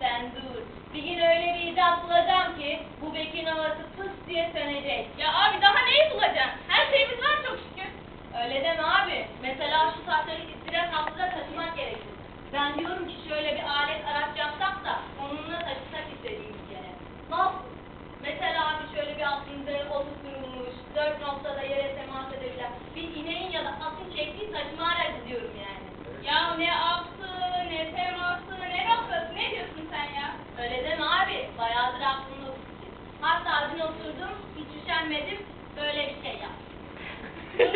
sen dur. Bir gün öyle bir icat bulacağım ki bu bekin havası pıs diye sönecek. Ya abi daha neyi bulacaksın? Her şeyimiz var çok şükür. Öyle deme abi. Mesela şu taşları biraz hafıza taşımak gerekir. Ben diyorum ki şöyle bir alet aratacağım beğenmedim. Böyle bir şey yaptım.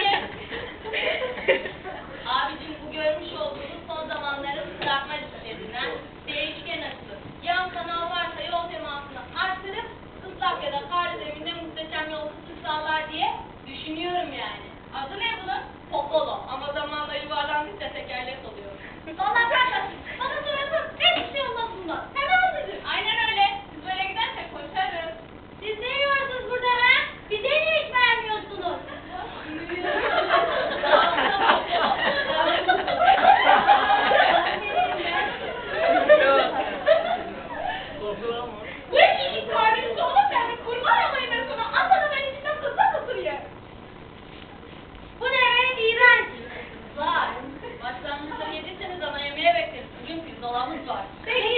Abicim bu görmüş olduğunuz son zamanların kızartma listelerinden D3 nasıl? Yan kanal varsa yol temasını arttırıp ıslak ya da kar zeminde muhteşem yol kısmı sağlar diye düşünüyorum yani. Adı ne bunun? Popolo. Ama zamanla yuvarlandıkça tekerlek oluyor. Sonra ben? Thank you.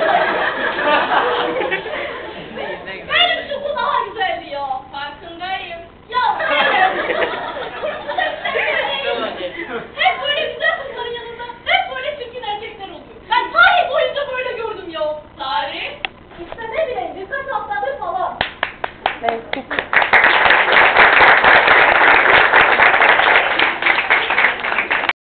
Mevcut.